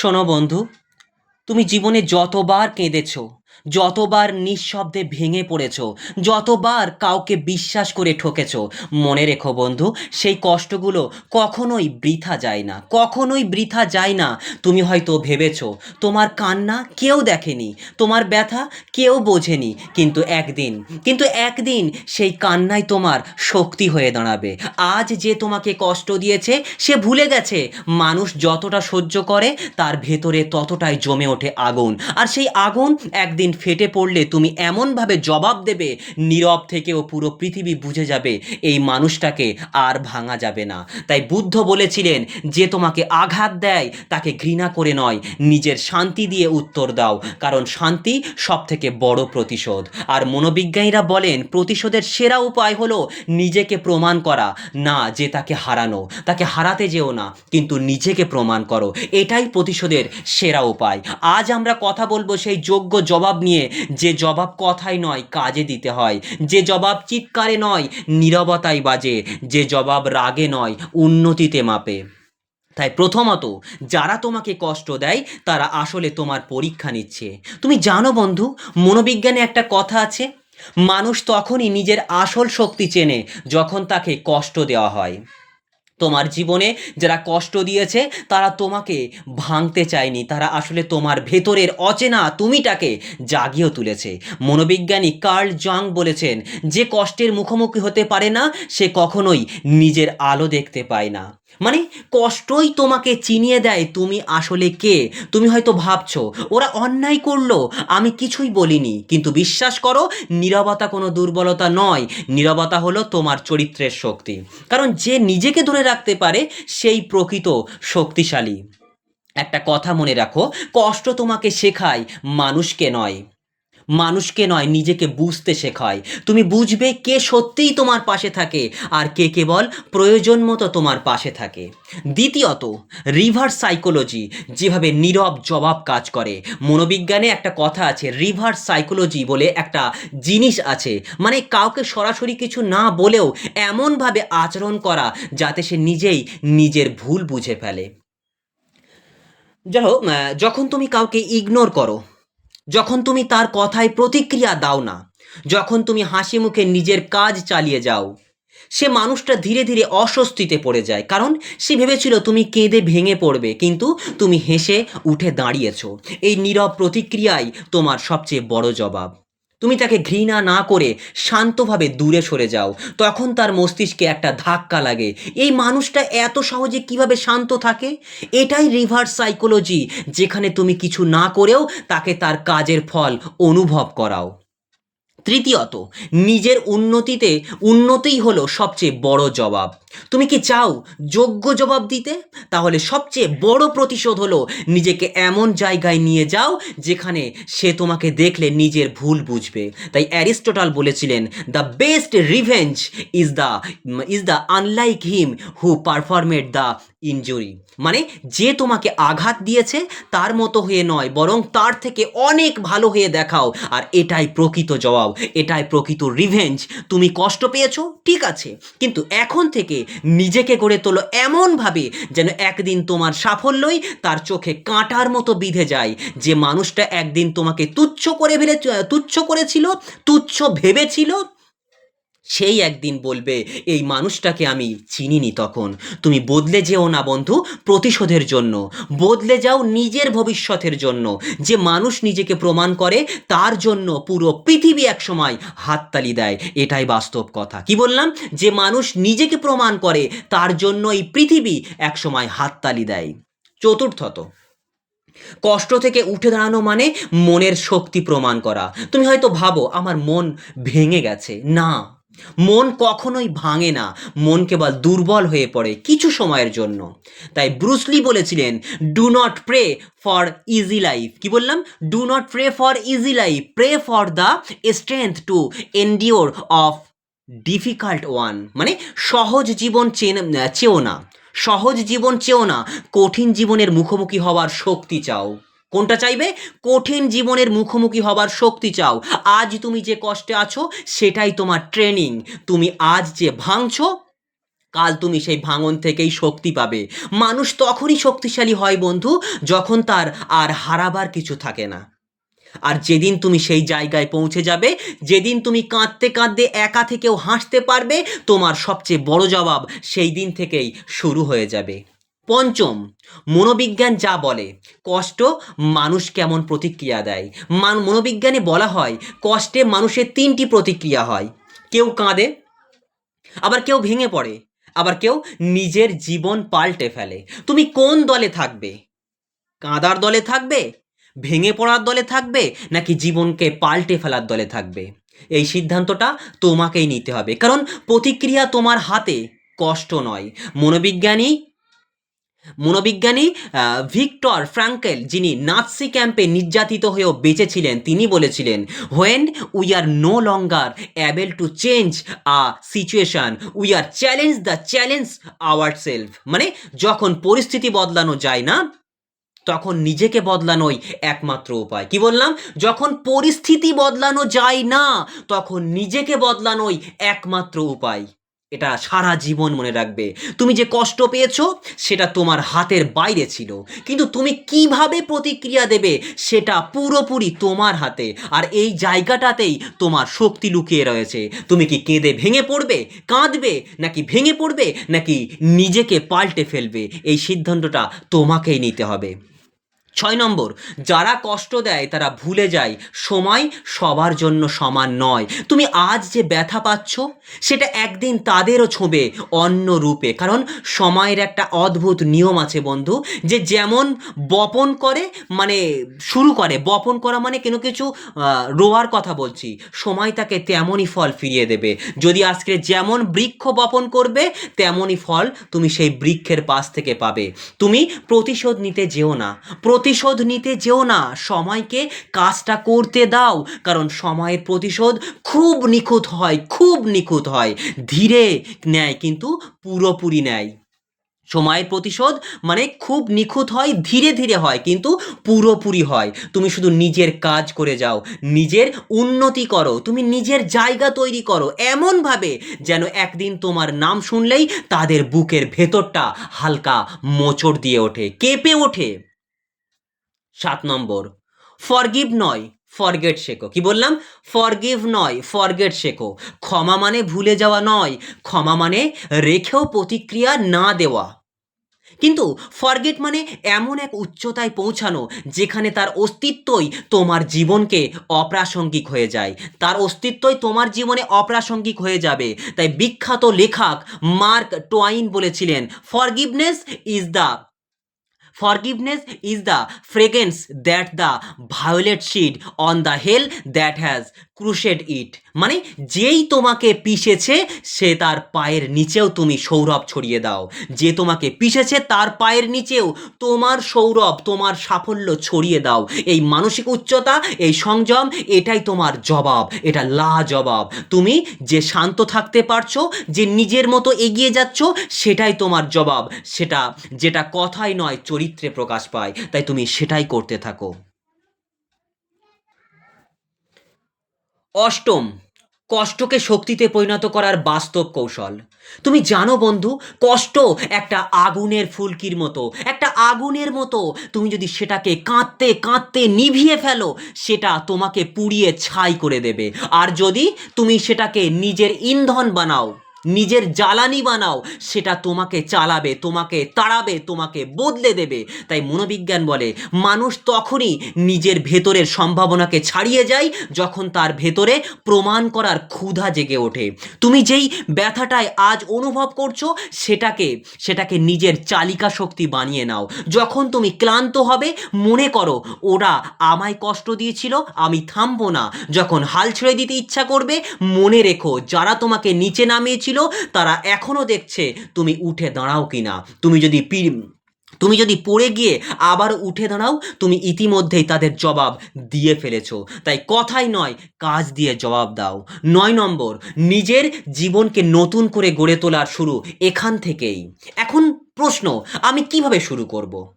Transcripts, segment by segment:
শোনো বন্ধু তুমি জীবনে যতবার কেঁদেছ যতবার নিঃশব্দে ভেঙে পড়েছ, যতবার কাউকে বিশ্বাস করে ঠকেছ, মনে রেখো বন্ধু, সেই কষ্টগুলো কখনোই বৃথা যায় না, কখনোই বৃথা যায় না। তুমি হয়তো ভেবেছ, তোমার কান্না কেউ দেখেনি, তোমার ব্যথা কেউ বোঝেনি, কিন্তু একদিন কিন্তু একদিন সেই কান্নাই তোমার শক্তি হয়ে দাঁড়াবে। আজ যে তোমাকে কষ্ট দিয়েছে, সে ভুলে গেছে। মানুষ যতটা সহ্য করে, তার ভেতরে ততটাই জমে ওঠে আগুন। আর সেই আগুন একদিন ফেটে পড়লে তুমি এমনভাবে জবাব দেবে, নীরব থেকেও পুরো পৃথিবী বুঝে যাবে, এই মানুষটাকে আর ভাঙা যাবে না। তাই বুদ্ধ বলেছিলেন, যে তোমাকে আঘাত দেয়, তাকে ঘৃণা করে নয়, নিজের শান্তি দিয়ে উত্তর দাও, কারণ শান্তি সব থেকে বড় প্রতিশোধ। আর মনোবিজ্ঞানীরা বলেন, প্রতিশোধের সেরা উপায় হলো নিজেকে প্রমাণ করা, না যে তাকে হারানো। তাকে হারাতে যেও না, কিন্তু নিজেকে প্রমাণ করো। এটাই প্রতিশোধের সেরা উপায়। আজ আমরা কথা বলব সেই যোগ্য জবাব নিয়ে, যে জবাব কথাই নয়, কাজে দিতে হয়। যে জবাব চিৎকারে নয় নীরবতায় বাজে। যে জবাব রাগে নয়, উন্নতিতে মাপে। তাই প্রথমত, যারা তোমাকে কষ্ট দেয়, তারা আসলে তোমার পরীক্ষা নিচ্ছে। তুমি জানো বন্ধু, মনোবিজ্ঞানে একটা কথা আছে, মানুষ তখনই নিজের আসল শক্তি চেনে, যখন তাকে কষ্ট দেওয়া হয়। তোমার জীবনে যারা কষ্ট দিয়েছে, তারা তোমাকে ভাঙতে চায়নি। তারা আসলে তোমার ভেতরের অচেনা তুমিটাকে জাগিয়ে তুলেছে। মনোবিজ্ঞানী কার্ল জং বলেছেন, যে কষ্টের মুখোমুখি হতে পারে না, সে কখনোই নিজের আলো দেখতে পায় না। মানে কষ্টই তোমাকে চিনিয়ে দেয় তুমি আসলে কে? তুমি হয়তো ভাবছ, ওরা অন্যায় করল। আমি কিছুই বলিনি, কিন্তু বিশ্বাস করো, নীরবতা কোনো দুর্বলতা নয়। নীরবতা হলো তোমার চরিত্রের শক্তি। কারণ যে নিজেকে ধরে রাখতে পারে, সেই প্রকৃত শক্তিশালী। একটা কথা মনে রাখো, কষ্ট তোমাকে শেখায়, মানুষকে নয়। মানুষকে নয়, নিজেকে বুঝতে শেখায়। তুমি বুঝবে কে সত্যিই তোমার পাশে থাকে আর কে কেবল প্রয়োজন মতো তোমার পাশে থাকে। দ্বিতীয়ত, রিভার্স সাইকোলজি যেভাবে নীরব জবাব কাজ করে। মনোবিজ্ঞানে একটা কথা আছে, রিভার্স সাইকোলজি বলে একটা জিনিস আছে। মানে কাউকে সরাসরি কিছু না বলেও এমনভাবে আচরণ করা যাতে সে নিজেই নিজের ভুল বুঝে ফেলে। যাই হোক যখন তুমি কাউকে ইগনোর করো যখন তুমি তার কথায় প্রতিক্রিয়া দাও না, যখন তুমি হাসি মুখে নিজের কাজ চালিয়ে যাও, সে মানুষটা ধীরে ধীরে অস্বস্তিতে পড়ে যায়, কারণ সে ভেবেছিল তুমি কেঁদে ভেঙে পড়বে, কিন্তু তুমি হেসে উঠে দাঁড়িয়েছ। এই নীরব প্রতিক্রিয়াই তোমার সবচেয়ে বড় জবাব। তুমি তাকে ঘৃণা না করে শান্তভাবে দূরে সরে যাও। তখন তার মস্তিষ্কে একটা ধাক্কা লাগে। এই মানুষটা এত সহজে কীভাবে শান্ত থাকে? এটাই রিভার্স সাইকোলজি যেখানে তুমি কিছু না করেও তাকে তার কাজের ফল অনুভব করাও। তৃতীয়ত, নিজের উন্নতিতে উন্নতিই হলো সবচেয়ে বড় জবাব। তুমি কি চাও যোগ্য জবাব দিতে? তাহলে সবচেয়ে বড় প্রতিশোধ হলো নিজেকে এমন জায়গায় নিয়ে যাও যেখানে সে তোমাকে দেখলে নিজের ভুল বুঝবে। তাই অ্যারিস্টোটাল বলেছিলেন the best revenge is the is the unlike him who performed the injury মানে যে তোমাকে আঘাত দিয়েছে তার মতো হয়ে নয়, বরং তার থেকে অনেক ভালো হয়ে দেখাও। আর এটাই প্রকৃত জবাব, এটাই প্রকৃত রিভেঞ্জ তুমি কষ্ট পেয়েছ? ঠিক আছে। কিন্তু এখন থেকে নিজেকে গড়ে তোলো এমনভাবে যেন একদিন তোমার সাফল্যই তার চোখে কাঁটার মতো বিঁধে যায়। যে মানুষটা একদিন তোমাকে তুচ্ছ করে ফেলে তুচ্ছ করেছিল, তুচ্ছ ভেবেছিল সেই একদিন বলবে, এই মানুষটাকে আমি চিনিনি তখন। তুমি বদলে যেও না বন্ধু প্রতিশোধের জন্য। বদলে যাও নিজের ভবিষ্যতের জন্য। যে মানুষ নিজেকে প্রমাণ করে, তার জন্য পুরো পৃথিবী একসময় হাততালি দেয়। এটাই বাস্তব কথা। কি বললাম? যে মানুষ নিজেকে প্রমাণ করে, তার জন্য এই পৃথিবী একসময় হাততালি দেয়। চতুর্থত, কষ্ট থেকে উঠে দাঁড়ানো মানে মনের শক্তি প্রমাণ করা। তুমি হয়তো ভাবো, আমার মন ভেঙে গেছে। না মন কখনোই ভাঙে না, মন কেবল দুর্বল হয়ে পড়ে কিছু সময়ের জন্য। তাই ব্রুসলি বলেছিলেন do not pray for easy life কি বললাম? Do not pray for easy life pray for the strength to endure of difficult one মানে সহজ জীবন চেন- চেও না, সহজ জীবন চেও না, কঠিন জীবনের মুখোমুখি হওয়ার শক্তি চাও। কোনটা চাইবে? কঠিন জীবনের মুখোমুখি হবার শক্তি চাও। আজ তুমি যে কষ্টে আছো, সেটাই তোমার ট্রেনিং। তুমি আজ যে ভাঙছো, কাল তুমি সেই ভাঙন থেকেই শক্তি পাবে। মানুষ তখনই শক্তিশালী হয় বন্ধু, যখন তার আর হারাবার কিছু থাকে না। আর যেদিন তুমি সেই জায়গায় পৌঁছে যাবে, যেদিন তুমি কাঁদতে কাঁদতে একা থেকেও হাসতে পারবে, তোমার সবচেয়ে বড় জবাব সেই দিন থেকেই শুরু হয়ে যাবে। পঞ্চম, মনোবিজ্ঞান যা বলে, কষ্ট মানুষ কেমন প্রতিক্রিয়া দেয়? মান, মনোবিজ্ঞানে বলা হয়, কষ্টে মানুষের তিনটি প্রতিক্রিয়া হয়। কেউ কাঁদে, আবার কেউ ভেঙে পড়ে, আবার কেউ নিজের জীবন পাল্টে ফেলে। তুমি কোন দলে থাকবে? কাঁদার দলে থাকবে, ভেঙে পড়ার দলে থাকবে, নাকি জীবনকে পাল্টে ফেলার দলে থাকবে? এই সিদ্ধান্তটা তোমাকেই নিতে হবে। কারণ প্রতিক্রিয়া তোমার হাতে, কষ্ট নয়। মনোবিজ্ঞানী মনোবিজ্ঞানী ভিক্টর ফ্রাঙ্কেল, যিনি নাৎসি ক্যাম্পে নির্যাতিত হয়েও বেঁচেছিলেন, তিনি বলেছিলেন when we are no longer able to change a situation we are challenge the challenge our self মানে যখন পরিস্থিতি বদলানো যায় না, তখন নিজেকে বদলানোই একমাত্র উপায়। কি বললাম? যখন পরিস্থিতি বদলানো যায় না, তখন নিজেকে বদলানোই একমাত্র উপায়। এটা সারা জীবন মনে রাখবে। তুমি যে কষ্ট পেয়েছ, সেটা তোমার হাতের বাইরে ছিল। কিন্তু তুমি কীভাবে প্রতিক্রিয়া দেবে, সেটা পুরোপুরি তোমার হাতে। আর এই জায়গাটাতেই তোমার শক্তি লুকিয়ে রয়েছে। তুমি কি কেঁদে ভেঙে পড়বে, কাঁদবে, নাকি ভেঙে পড়বে, নাকি নিজেকে পাল্টে ফেলবে? এই সিদ্ধান্তটা তোমাকেই নিতে হবে। ছয় নম্বর, যারা কষ্ট দেয় তারা ভুলে যায়, সময় সবার জন্য সমান নয়। তুমি আজ যে ব্যথা পাচ্ছ, সেটা একদিন তাদেরও ছোঁবে, অন্য রূপে। কারণ সময়ের একটা অদ্ভুত নিয়ম আছে বন্ধু, যে যেমন বপন করে মানে শুরু করে। বপন করা মানে কোনো কিছু রোয়ার কথা বলছি। সময় তাকে তেমনই ফল ফিরিয়ে দেবে। যদি আজকে যেমন বৃক্ষ বপন করবে, তেমনই ফল তুমি সেই বৃক্ষের পাশ থেকে পাবে। তুমি প্রতিশোধ নিতে যেও না। প্রতিশোধ নিতে যেও না। সময়কে কাজটা করতে দাও, কারণ সময়ের প্রতিশোধ খুব নিখুঁত হয়, খুব নিখুঁত হয়। ধীরে নেয়, কিন্তু পুরোপুরি নেয়। সময়ের প্রতিশোধ মানে খুব নিখুঁত হয়, ধীরে ধীরে হয়, কিন্তু পুরোপুরি হয়। তুমি শুধু নিজের কাজ করে যাও, নিজের উন্নতি করো, তুমি নিজের জায়গা তৈরি করো। এমনভাবে যেন একদিন তোমার নাম শুনলেই তাদের বুকের ভেতরটা হালকা মোচড় দিয়ে ওঠে, কেঁপে ওঠে। সাত নম্বর। ফরগিভ নয় ফরগেট শেখো। কি বললাম? ফরগিভ নয় ফরগেট শেখো। ক্ষমা মানে ভুলে যাওয়া নয়, ক্ষমা মানে রেখেও প্রতিক্রিয়া না দেওয়া। কিন্তু ফরগেট মানে এমন এক উচ্চতায় পৌঁছানো, যেখানে তার অস্তিত্বই তোমার জীবনকে অপ্রাসঙ্গিক হয়ে যায়। তার অস্তিত্বই তোমার জীবনে অপ্রাসঙ্গিক হয়ে যাবে। তাই বিখ্যাত লেখক মার্ক টোয়াইন বলেছিলেন forgiveness is the forgiveness is the fragrance that the violet shed on the heel that has crushed it মানে যেই তোমাকে পিষেছে, সে তার পায়ের নিচেও তুমি সৌরভ ছড়িয়ে দাও। যে তোমাকে পিষেছে, তার পায়ের নিচেও তোমার সৌরভ, তোমার সাফল্য ছড়িয়ে দাও। এই মানসিক উচ্চতা, এই সংযম, এটাই তোমার জবাব, এটা লা জবাব তুমি যে শান্ত থাকতে পারছ, যে নিজের মতো এগিয়ে যাচ্ছ, সেটাই তোমার জবাব। সেটা, যেটা কথাই নয়, চরিত্রে প্রকাশ পায়। তাই তুমি সেটাই করতে থাকো। অষ্টম, কষ্টকে শক্তিতে পরিণত করার বাস্তব কৌশল। তুমি জানো বন্ধু, কষ্ট একটা আগুনের ফুলকির মতো, একটা আগুনের মতো। তুমি যদি সেটাকে কাঁদতে কাঁদতে নিভিয়ে ফেলো, সেটা তোমাকে পুড়িয়ে ছাই করে দেবে। আর যদি তুমি সেটাকে নিজের ইন্ধন বানাও নিজের জ্বালানি বানাও, সেটা তোমাকে চালাবে, তোমাকে তাড়াবে, তোমাকে বদলে দেবে। তাই মনোবিজ্ঞান বলে, মানুষ তখনই নিজের ভেতরের সম্ভাবনাকে ছাড়িয়ে যায় যখন তার ভেতরে প্রমাণ করার ক্ষুধা জেগে ওঠে। তুমি যেই ব্যথাটায় আজ অনুভব করছ, সেটাকে সেটাকে নিজের চালিকা শক্তি বানিয়ে নাও। যখন তুমি ক্লান্ত হবে, মনে করো, ওরা আমায় কষ্ট দিয়েছিল, আমি থামবো না। যখন হাল ছেড়ে দিতে ইচ্ছা করবে, মনে রেখো, যারা তোমাকে নিচে নামিয়েছিল তারা এখনও দেখছে তুমি উঠে দাঁড়াও কিনা। তুমি যদি তুমি যদি পড়ে গিয়ে আবার উঠে দাঁড়াও, তুমি ইতিমধ্যেই তাদের জবাব দিয়ে ফেলেছো। তাই কথাই নয়, কাজ দিয়ে জবাব দাও। নয় নম্বর, নিজের জীবনকে নতুন করে গড়ে তোলার শুরু এখান থেকেই। এখন প্রশ্ন, আমি কীভাবে শুরু করব?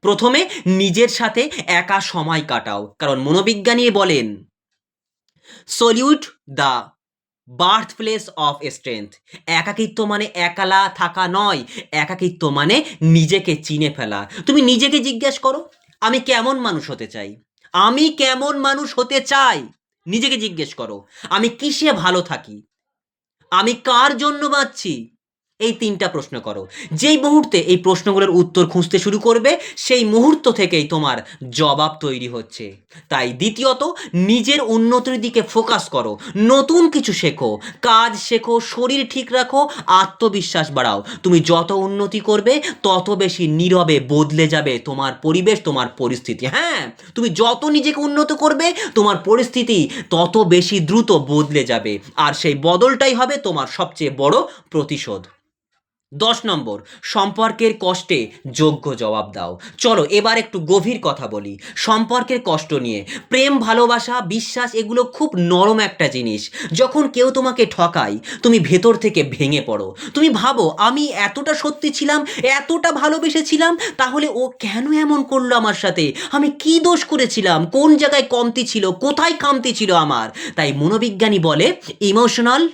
প্রথমে নিজের সাথে একা সময় কাটাও। কারণ মনোবিজ্ঞানী বলেন solitude the birth place of strength একাকিত্ব মানে একালা থাকা নয়। একাকিত্ব মানে নিজেকে চিনে ফেলা। তুমি নিজেকে জিজ্ঞেস করো, আমি কেমন মানুষ হতে চাই? আমি কেমন মানুষ হতে চাই? নিজেকে জিজ্ঞেস করো, আমি কিসে ভালো থাকি? আমি কার জন্য বাঁচছি? এই তিনটা প্রশ্ন করো। যেই মুহূর্তে এই প্রশ্নগুলোর উত্তর খুঁজতে শুরু করবে, সেই মুহূর্ত থেকেই তোমার জবাব তৈরি হচ্ছে। তাই দ্বিতীয়ত, নিজের উন্নতির দিকে ফোকাস করো। নতুন কিছু শেখো। কাজ শেখো, শরীর ঠিক রাখো, আত্মবিশ্বাস বাড়াও। তুমি যত উন্নতি করবে, তত বেশি নীরবে বদলে যাবে তোমার পরিবেশ, তোমার পরিস্থিতি। হ্যাঁ তুমি যত নিজেকে উন্নত করবে, তোমার পরিস্থিতি তত বেশি দ্রুত বদলে যাবে। আর সেই বদলটাই হবে তোমার সবচেয়ে বড় প্রতিশোধ। দশ নম্বর, সম্পর্কের কষ্টে যোগ্য জবাব দাও। চলো এবার একটু গভীর কথা বলি। সম্পর্কের কষ্ট নিয়ে। প্রেম, ভালোবাসা, বিশ্বাস, এগুলো খুব নরম একটা জিনিস। যখন কেউ তোমাকে ঠকায়, তুমি ভেতর থেকে ভেঙে পড়ো। তুমি ভাবো, আমি এতটা সত্যি ছিলাম, এতটা ভালোবেসেছিলাম, তাহলে ও কেন এমন করল আমার সাথে? আমি কি দোষ করেছিলাম? কোন জায়গায় কমতি ছিল? কোথায় খামতি ছিল আমার? তাই মনোবিজ্ঞানী বলে, ইমোশনাল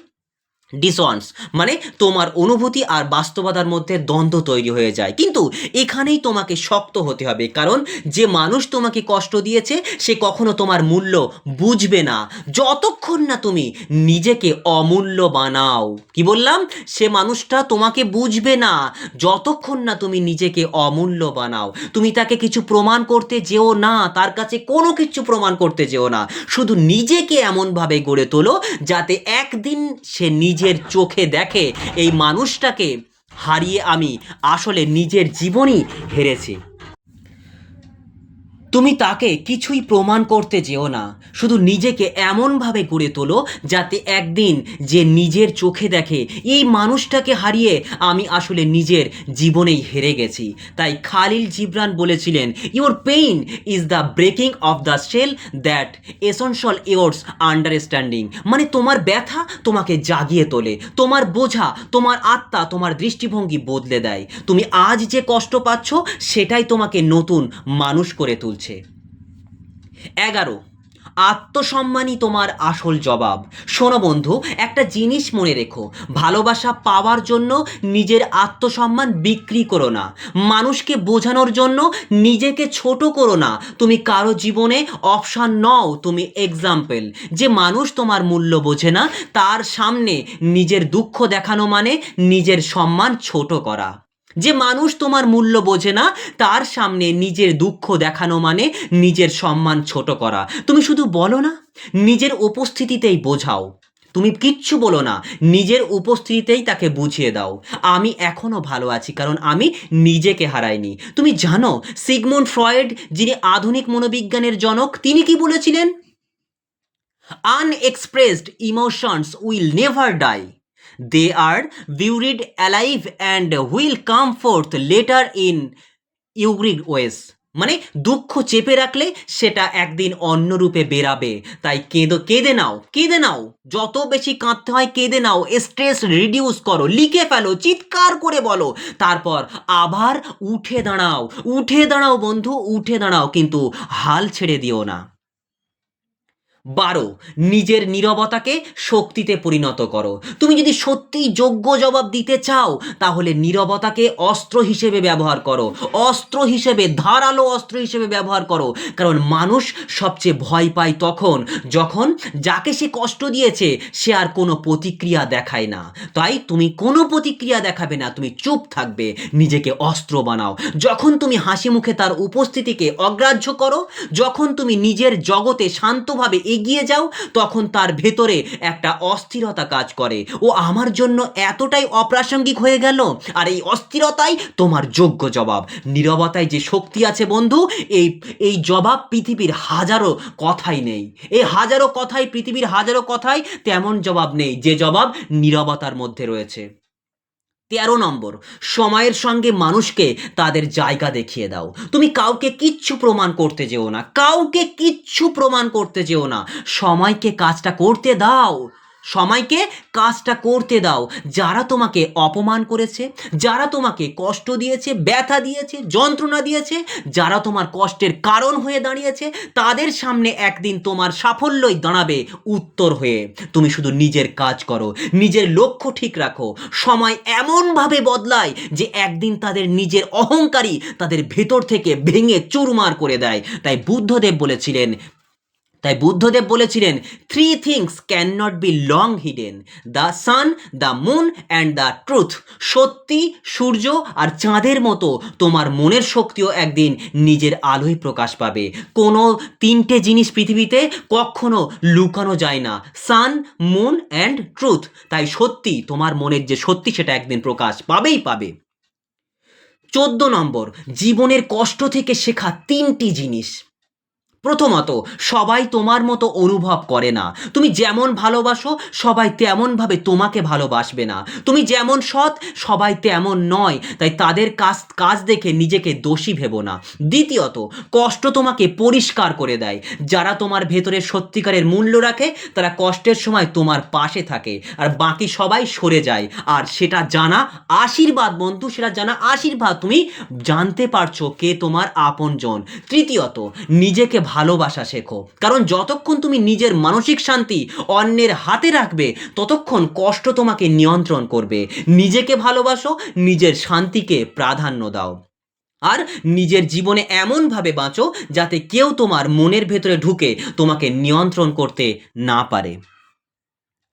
ডিসঅন্স মানে তোমার অনুভূতি আর বাস্তবতার মধ্যে দ্বন্দ্ব তৈরি হয়ে যায়। কিন্তু এখানেই তোমাকে শক্ত হতে হবে, কারণ যে মানুষ তোমাকে কষ্ট দিয়েছে, সে কখনো তোমার মূল্য বুঝবে না। যতক্ষণ না তুমি নিজেকে অমূল্য বানাও। কি বললাম? সে মানুষটা তোমাকে বুঝবে না। যতক্ষণ না তুমি নিজেকে অমূল্য বানাও, তুমি তাকে কিছু প্রমাণ করতে যেও না, তার কাছে কোনো কিছু প্রমাণ করতে যেও না। শুধু নিজেকে এমনভাবে গড়ে তোলো, যাতে একদিন সে নিজের চোখে দেখে এই মানুষটাকে হারিয়ে আমি আসলে নিজের জীবনই হেরেছি। তুমি তাকে কিছুই প্রমাণ করতে যেও না, শুধু নিজেকে এমনভাবে গড়ে তোলো যাতে একদিন যে নিজের চোখে দেখে, এই মানুষটাকে হারিয়ে আমি আসলে নিজের জীবনেই হেরে গেছি। তাই খালিল জিবরান বলেছিলেন your pain is the breaking of the shell that essential yours understanding মানে তোমার ব্যথা তোমাকে জাগিয়ে তোলে, তোমার বোঝা, তোমার আত্মা, তোমার দৃষ্টিভঙ্গি বদলে দেয়। তুমি আজ যে কষ্ট পাচ্ছ, সেটাই তোমাকে নতুন মানুষ করে তুলছে। এগারো, আত্মসম্মানই তোমার আসল জবাব। শোনো বন্ধু, একটা জিনিস মনে রেখো। ভালোবাসা পাওয়ার জন্য নিজের আত্মসম্মান বিক্রি করো না। মানুষকে বোঝানোর জন্য নিজেকে ছোট করো না। তুমি কারও জীবনে অপশান নও, তুমি এক্সাম্পল যে মানুষ তোমার মূল্য বোঝে না, তার সামনে নিজের দুঃখ দেখানো মানে নিজের সম্মান ছোট করা। যে মানুষ তোমার মূল্য বোঝে না, তার সামনে নিজের দুঃখ দেখানো মানে নিজের সম্মান ছোট করা। তুমি শুধু বলো না, নিজের উপস্থিতিতেই বোঝাও। তুমি কিচ্ছু বলো না, নিজের উপস্থিতিতেই তাকে বুঝিয়ে দাও। আমি এখনও ভালো আছি, কারণ আমি নিজেকে হারাইনি। তুমি জানো, সিগমন্ড ফ্রয়েড, যিনি আধুনিক মনোবিজ্ঞানের জনক, তিনি কি বলেছিলেন? Unexpressed emotions will never die. They are buried alive and will come forth later in uglier ways মানে দুঃখ চেপে রাখলে সেটা একদিন অন্য রূপে বেরাবে। তাই কেঁদো, কেঁদে নাও কেঁদে নাও। যত বেশি কাঁদতে হয় কেঁদে নাও। স্ট্রেস রিডিউস করো, লিখে ফেলো, চিৎকার করে বলো। তারপর আবার উঠে দাঁড়াও উঠে দাঁড়াও বন্ধু, উঠে দাঁড়াও। কিন্তু হাল ছেড়ে দিও না। বারো, নিজের নীরবতাকে শক্তিতে পরিণত করো। তুমি যদি সত্যি যোগ্য জবাব দিতে চাও, তাহলে নীরবতাকে অস্ত্র হিসেবে ব্যবহার করো। অস্ত্র হিসেবে, ধারালো অস্ত্র হিসেবে ব্যবহার করো। কারণ মানুষ সবচেয়ে ভয় পায় তখন, যখন যাকে সে কষ্ট দিয়েছে, সে আর কোনো প্রতিক্রিয়া দেখায় না। তাই তুমি কোনো প্রতিক্রিয়া দেখাবে না, তুমি চুপ থাকবে, নিজেকে অস্ত্র বানাও। যখন তুমি হাসি মুখে তার উপস্থিতিকে অগ্রাহ্য করো, যখন তুমি নিজের জগতে শান্তভাবে এগিয়ে যাও, তখন তার ভেতরে একটা অস্থিরতা কাজ করে। ও আমার জন্য এতটাই অপ্রাসঙ্গিক হয়ে গেল। আর এই অস্থিরতাই তোমার যোগ্য জবাব। নীরবতায় যে শক্তি আছে বন্ধু, এই এই জবাব পৃথিবীর হাজারো কথাই নেই। এই হাজারো কথাই, পৃথিবীর হাজারো কথাই তেমন জবাব নেই, যে জবাব নীরবতার মধ্যে রয়েছে। তেরো নম্বর, সময়ের সঙ্গে মানুষকে তাদের জায়গা দেখিয়ে দাও। তুমি কাউকে কিচ্ছু প্রমাণ করতে যেও না, কাউকে কিচ্ছু প্রমাণ করতে যেও না। সময়কে কাজটা করতে দাও। সময়কে কাজটা করতে দাও। যারা তোমাকে অপমান করেছে, যারা তোমাকে কষ্ট দিয়েছে, ব্যথা দিয়েছে, যন্ত্রণা দিয়েছে, যারা তোমার কষ্টের কারণ হয়ে দাঁড়িয়েছে, তাদের সামনে একদিন তোমার সাফল্যই দাঁড়াবে উত্তর হয়ে। তুমি শুধু নিজের কাজ করো, নিজের লক্ষ্য ঠিক রাখো। সময় এমনভাবে বদলায় যে একদিন তাদের নিজের অহংকারী তাদের ভেতর থেকে ভেঙে চুরমার করে দেয়। তাই বুদ্ধদেব বলেছিলেন তাই বুদ্ধদেব বলেছিলেন three things can not be long hidden the sun the moon and the truth সত্যি, সূর্য আর চাঁদের মতো তোমার মনের শক্তিও একদিন নিজের আলোয় প্রকাশ পাবে। কোনো তিনটে জিনিস পৃথিবীতে কখনো লুকানো যায় না সান মুন অ্যান্ড ট্রুথ তাই সত্যি, তোমার মনের যে সত্যি সেটা একদিন প্রকাশ পাবেই পাবে। চোদ্দ নম্বর, জীবনের কষ্ট থেকে শেখা তিনটি জিনিস। প্রথমত, সবাই তোমার মতো অনুভব করে না। তুমি যেমন ভালোবাসো, সবাই তেমনভাবে তোমাকে ভালোবাসবে না। তুমি যেমন সৎ, সবাই তেমন নয়। তাই তাদের কাজ কাজ দেখে নিজেকে দোষী ভেবো না। দ্বিতীয়ত, কষ্ট তোমাকে পরিষ্কার করে দেয়। যারা তোমার ভেতরে সত্যিকারের মূল্য রাখে, তারা কষ্টের সময় তোমার পাশে থাকে। আর বাকি সবাই সরে যায়। আর সেটা জানা আশীর্বাদ, বন্ধু, সেটা জানা আশীর্বাদ। তুমি জানতে পারছ কে তোমার আপনজন। তৃতীয়ত, নিজেকে ভালোবাসা শেখো। কারণ যতক্ষণ তুমি নিজের মানসিক শান্তি অন্যের হাতে রাখবে, ততক্ষণ কষ্ট তোমাকে নিয়ন্ত্রণ করবে। নিজেকে ভালোবাসো, নিজের শান্তিকে প্রাধান্য দাও। আর নিজের জীবনে এমনভাবে বাঁচো, যাতে কেউ তোমার মনের ভেতরে ঢুকে তোমাকে নিয়ন্ত্রণ করতে না পারে।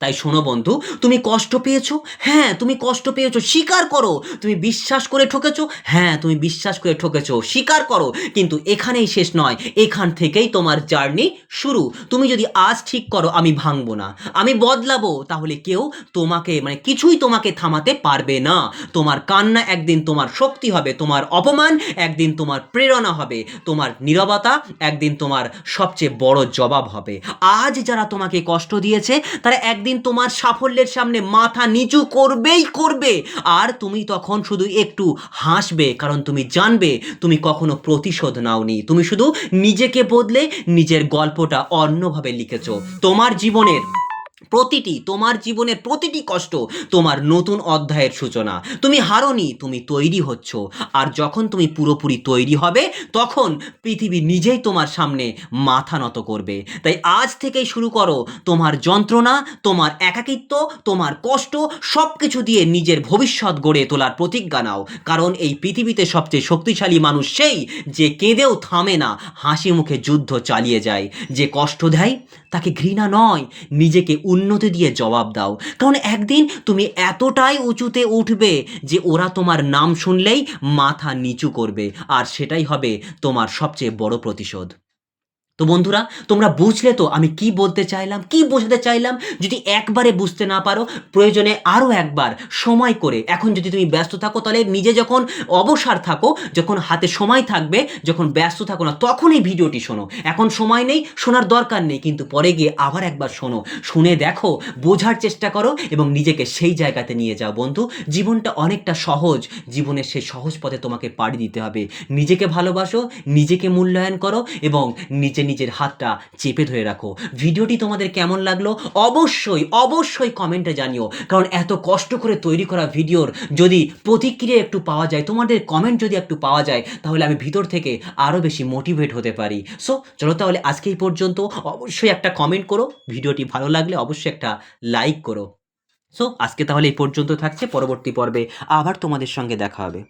তাই শোনো বন্ধু, তুমি কষ্ট পেয়েছ? হ্যাঁ তুমি কষ্ট পেয়েছ, স্বীকার করো। তুমি বিশ্বাস করে ঠকেছো? হ্যাঁ তুমি বিশ্বাস করে ঠকেছো, স্বীকার করো। কিন্তু এখানেই শেষ নয়, এখান থেকেই তোমার জার্নি শুরু। তুমি যদি আজ ঠিক করো, আমি ভাঙবো না। আমি বদলাবো, তাহলে কেউ তোমাকে মানে কিছুই তোমাকে থামাতে পারবে না। তোমার কান্না একদিন তোমার শক্তি হবে, তোমার অপমান একদিন তোমার প্রেরণা হবে, তোমার নীরবতা একদিন তোমার সবচেয়ে বড় জবাব হবে। আজ যারা তোমাকে কষ্ট দিয়েছে, তারা একদিন তোমার সাফল্যের সামনে মাথা নিচু করবেই করবে। আর তুমি তখন শুধু একটু হাসবে, কারণ তুমি জানবে, তুমি কখনো প্রতিশোধ নাওনি। তুমি শুধু নিজেকে বদলে নিজের গল্পটা অন্যভাবে লিখেছো। তোমার জীবনের প্রতিটি তোমার জীবনের প্রতিটি কষ্ট তোমার নতুন অধ্যায়ের সূচনা। তুমি হারনি, তুমি তৈরি হচ্ছ। আর যখন তুমি পুরোপুরি তৈরি হবে, তখন পৃথিবী নিজেই তোমার সামনে মাথা নত করবে। তাই আজ থেকেই শুরু করো তোমার যন্ত্রণা, তোমার একাকিত্ব, তোমার কষ্ট সব কিছু দিয়ে নিজের ভবিষ্যৎ গড়ে তোলার প্রতিজ্ঞা নাও। কারণ এই পৃথিবীতে সবচেয়ে শক্তিশালী মানুষ সেই যে কেঁদেও থামে না হাসি মুখে যুদ্ধ চালিয়ে যায়। যে কষ্ট দেয়, তাকে ঘৃণা নয়, নিজেকে উন্নতি দিয়ে জবাব দাও। কারণ একদিন তুমি এতটাই উঁচুতে উঠবে যে ওরা তোমার নাম শুনলেই মাথা নিচু করবে। আর সেটাই হবে তোমার সবচেয়ে বড় প্রতিশোধ। তো বন্ধুরা, তোমরা বুঝলে তো আমি কি বলতে চাইলাম, কি বোঝাতে চাইলাম? যদি একবারে বুঝতে না পারো, প্রয়োজনে আরও একবার সময় করে, এখন যদি তুমি ব্যস্ত থাকো, তাহলে নিজে যখন অবসর থাকো, যখন হাতে সময় থাকবে, যখন ব্যস্ত থাকো না তখন এই ভিডিওটি শোনো। এখন সময় নেই, শোনার দরকার নেই, কিন্তু পরে গিয়ে আবার একবার শোনো। শুনে দেখো, বোঝার চেষ্টা করো এবং নিজেকে সেই জায়গাতে নিয়ে যাও। বন্ধু, জীবনটা অনেকটা সহজ। জীবনের সেই সহজ পথে তোমাকে পাড়ি দিতে হবে। নিজেকে ভালোবাসো, নিজেকে মূল্যায়ন করো এবং নিজে নিজের হাতটা চেপে ধরে রাখো। ভিডিওটি তোমাদের কেমন লাগল? অবশ্যই অবশ্যই কমেন্টে জানিও। কারণ এত কষ্ট করে তৈরি করা ভিডিওর যদি প্রতিক্রিয়া একটু পাওয়া যায়, তোমাদের কমেন্ট যদি একটু পাওয়া যায়, তাহলে আমি ভিতর থেকে আরও বেশি মোটিভেট হতে পারি। সো চলো তাহলে আজকে এই পর্যন্ত। অবশ্যই একটা কমেন্ট করো। ভিডিওটি ভালো লাগলে অবশ্যই একটা লাইক করো। সো আজকে তাহলে এই পর্যন্ত থাকছে। পরবর্তী পর্বে আবার তোমাদের সঙ্গে দেখা হবে।